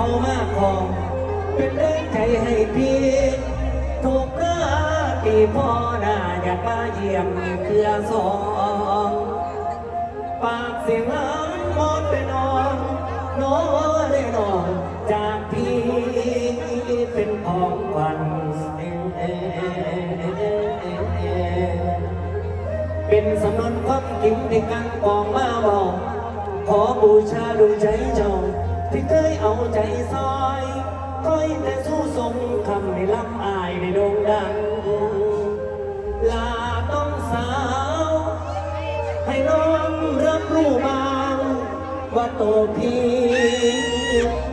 ามาขอเป็นแรงใจให้พี่ถูกเนื้อตีพ่อหน้าอยากมาเยี่ยมเพื่อสองปากเสียงอ้อนมอนไปนอนน้องได้นอนจากพี่เป็นของขวันเป็นสำนวนความจริงในการปองมาบอกขอบูชาดูใจเจ้า ที่เคยเอาใจซอยคอยแต่สู้สมคำให้ล่ำอายในโด่งดัง ลาต้องสาว ให้น้องรับรู้บาง ว่าโตพี่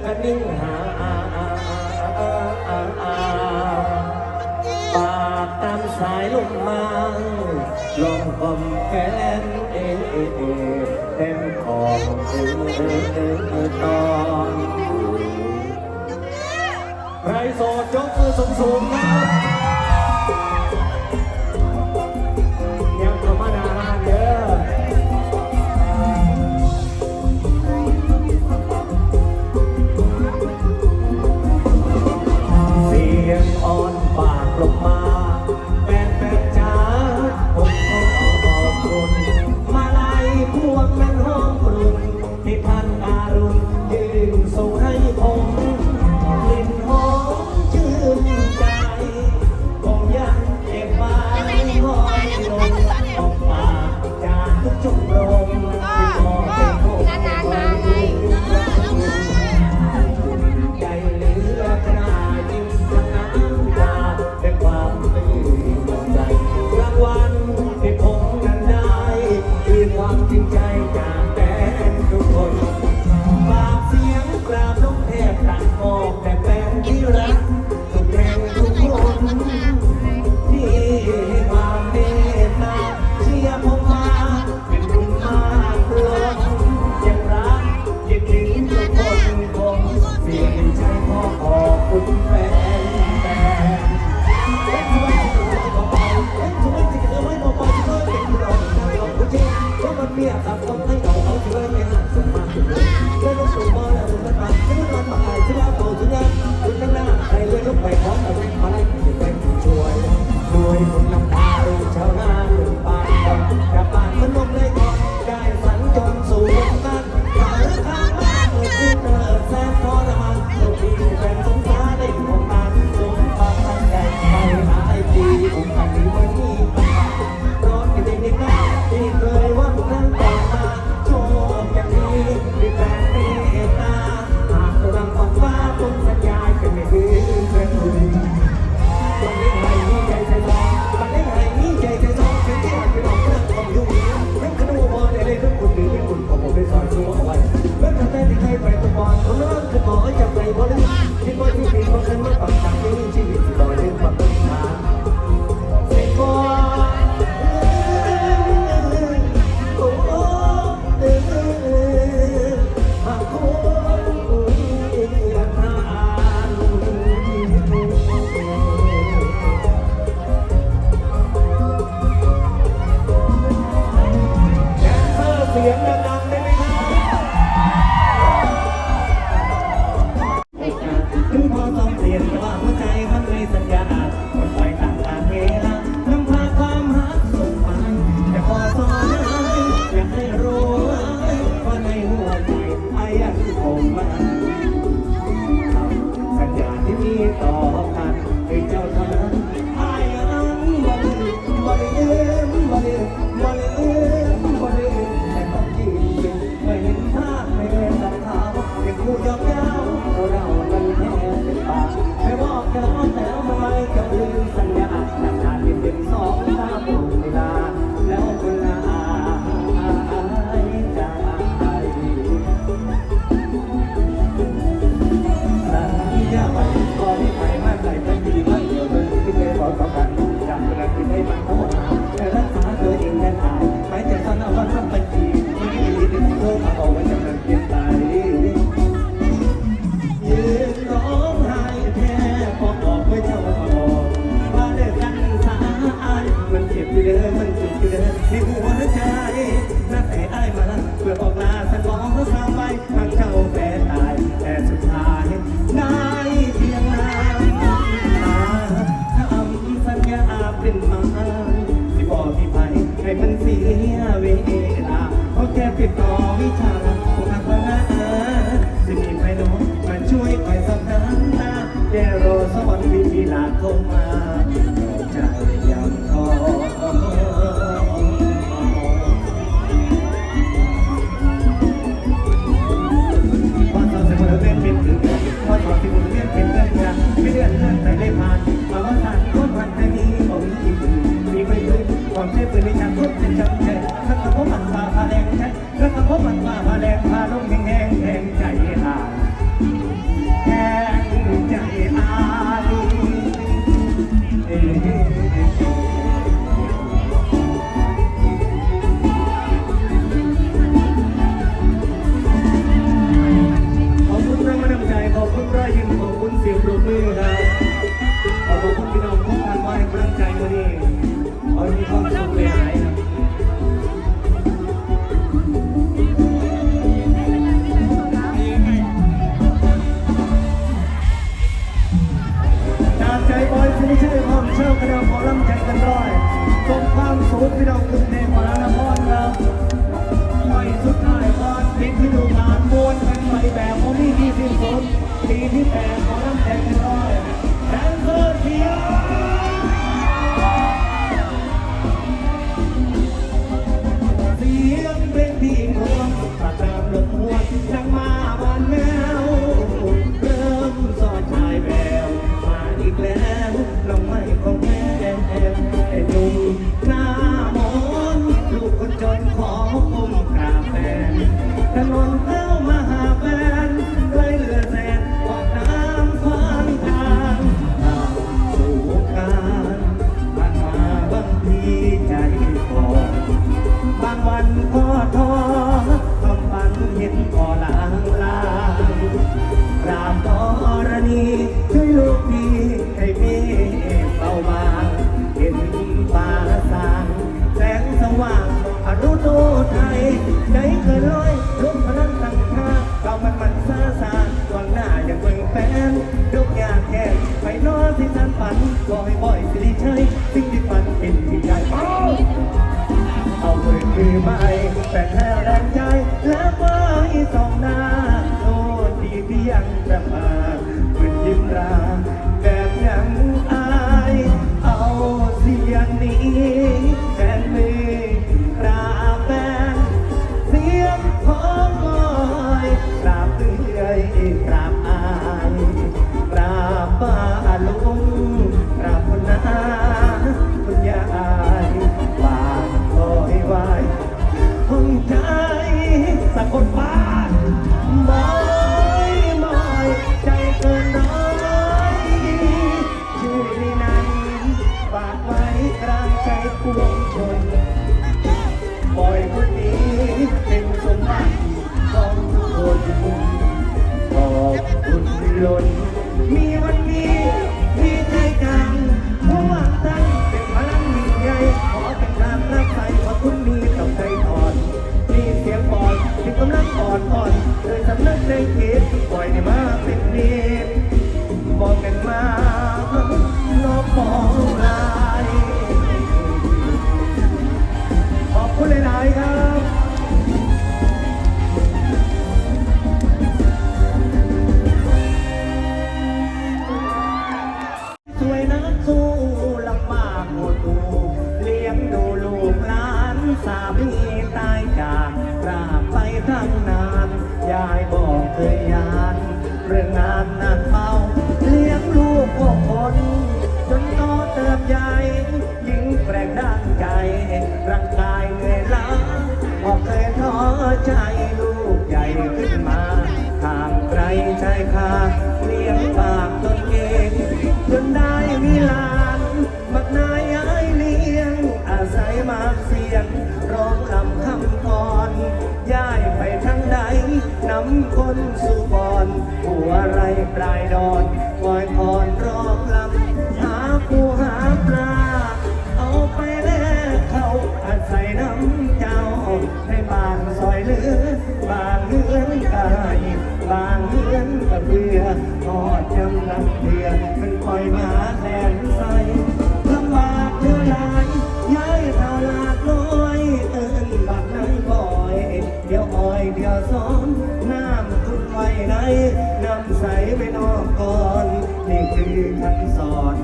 กันนิ่งหา สายลมมาลองกลมแฟนเอเอเอเต็มของเอเอเอเอตอนใครโสดยกมือสูงๆนะ ท้อใจลูกใหญ่ขึ้นมาทางไกลใจยคาเลี้ยงปากตนเองจนได้มีลานมักนายไอเลี้ยง อาศัยมากเสียง ร้องคำคำกอนย้ายไปทางใดน้ำคนสุบอนหัวไรปลายดอนคอยพรรอบลำ กระเบือทอดจำลังเดือมันปลอยมาแทนใส่ลำบากเท่าไรย้ายตาลาดลอยเอินบักนั้นบ่อย เดี๋ยวอ้อยเดี๋ยวซ้อมน้ำคุณไว้ไหนน้ำใสไปนอกก่อน นี่คือคำสอน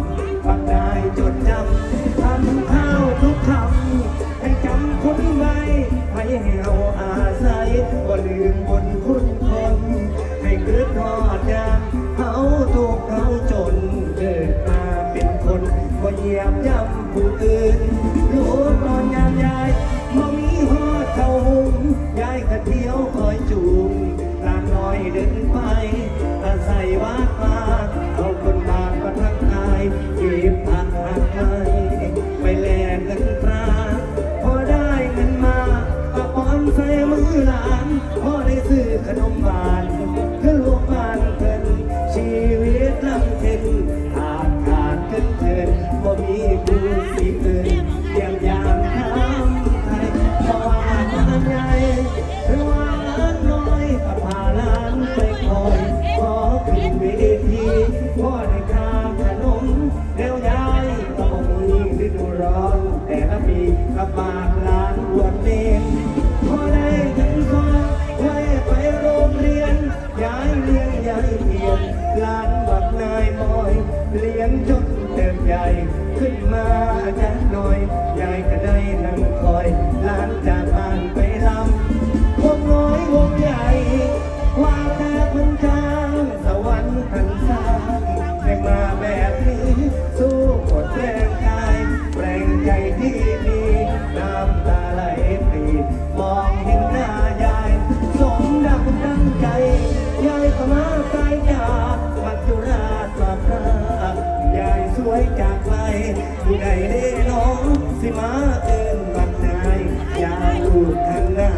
กายยามัจจุราชมาพระยายสวยจากไปผู้ใดได้น้องสิมาเอิ้นบักนายยาลูกทางหน้า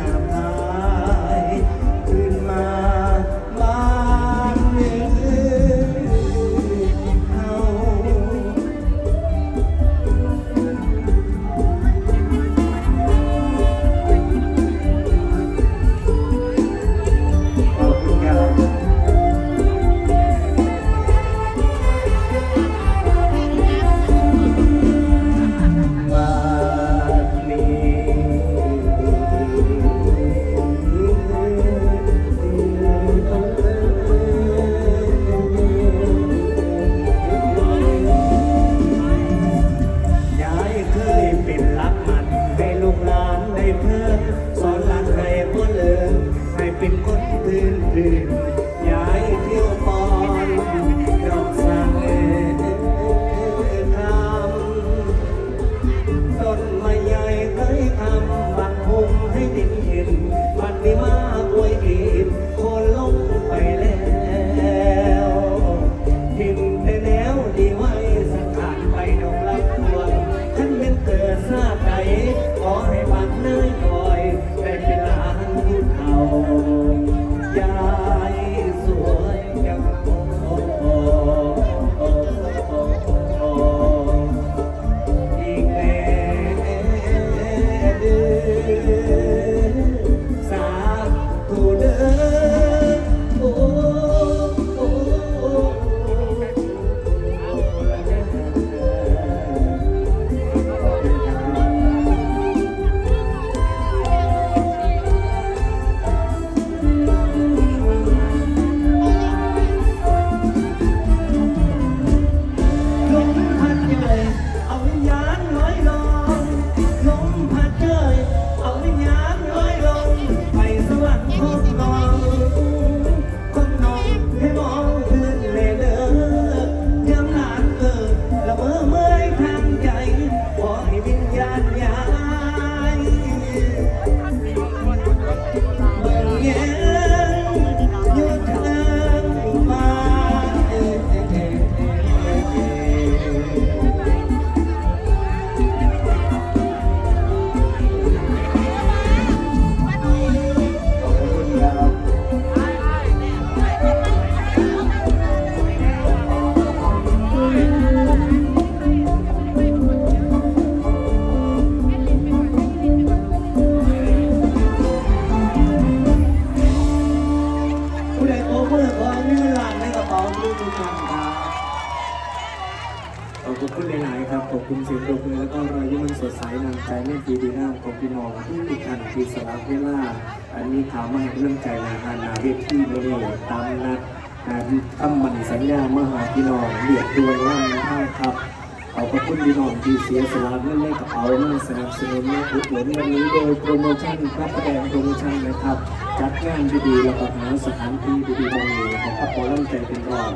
แสดงโปรโมชั่นนะครับ จัดงานดีๆแล้วก็หาสถานที่ดีๆตรงนี้นะครับขอร่ำใจเป็นรอบ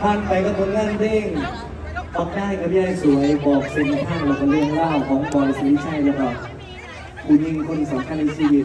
ผ่านไปก็ผลงานเพลงตอกได้กับยายสวยบอกเส้นทางแล้วก็เรื่องเล่าของบอยสิริชัยแล้วก็คุณยิงคนสำคัญในชีวิต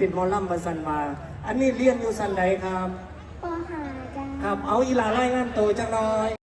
เป็นหมอลำมาสันมาอันนี้เรียนอยู่สันใดครับ ปหาจ้า ครับ เอาอีหลารายงานตัวจังหน่อย